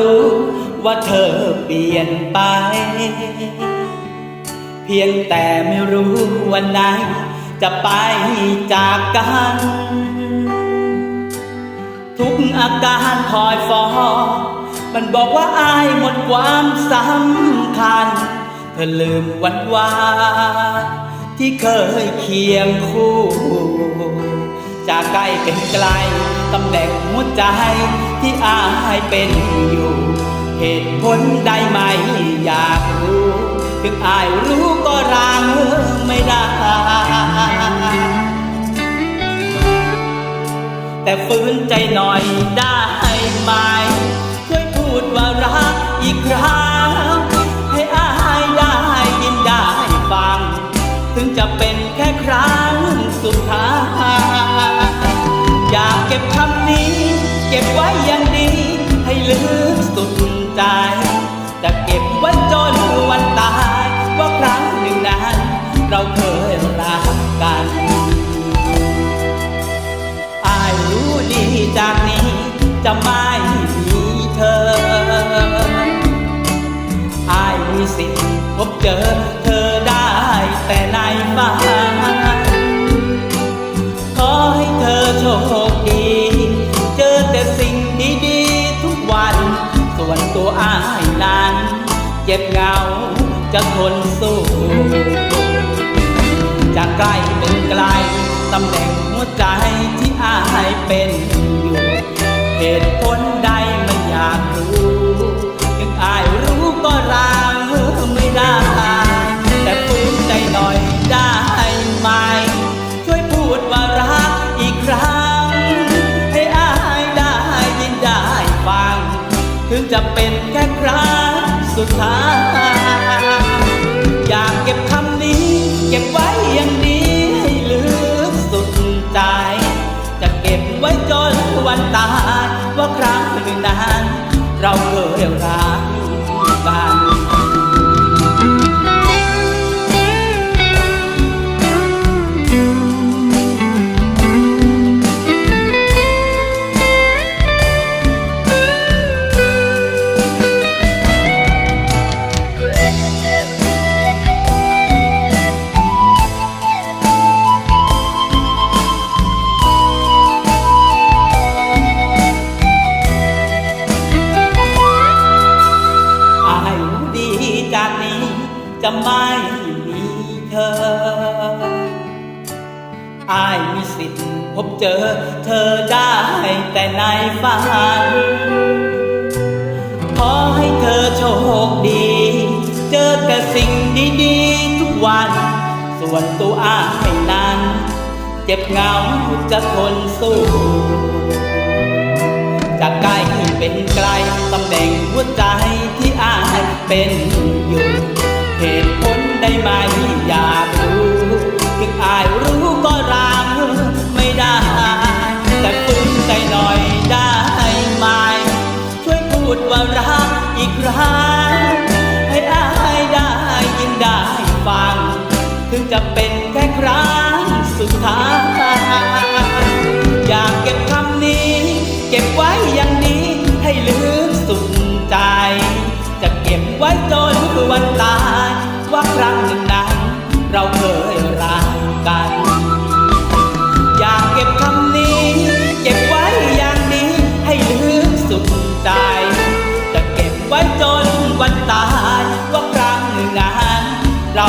รู้ว่าเธอเปลี่ยนไป เพียงแต่ไม่รู้วันไหนจะไปจากกัน ทุกอาการคอยฟ้องมันบอกว่าอายหมดความสำคัญ เธอลืมวันวานที่เคยเคียงคู่ จากใกล้เป็นไกลตำแหน่งหัวใจ ที่อายเป็นอยู่ เหตุผลใดไหมอยากรู้ถึงอายรู้ก็รางไม่ได้ แต่ฟื้นใจหน่อยได้ไหมช่วยพูดว่ารักอีกครั้ง นั้น เจ็บเหงาจะทนสู้จากใกล้เป็นไกลตำแหน่งหัวใจที่อายเป็นอยู่เหตุผล ถึงจะเป็นแค่ครั้งสุดท้าย อยากเก็บคำนี้ เก็บไว้อย่างดี จะไม่มีเธอ อายมีสิทธิ์พบเจอเธอได้แต่ในฝัน ขอให้เธอโชคดี เจอแต่สิ่งดีๆทุกวัน ส่วนตัวอายนั้น เจ็บเหงาจะทนสู้จากใกล้เป็นไกลตำแหน่งหัวใจที่อายเป็นอยู่ เหตุผลได้ไหมอยากรู้ถึงอายรู้ก็รางไม่ได้ แต่ฝืนใจหน่อยได้ไหมช่วยพูดว่ารักอีกครั้งให้อายได้ยินได้ฟัง ถึงจะเป็นแค่ครั้งสุดท้ายุขใจ จะเก็บไว้จนวันตายว่าครั้งนั้นเรา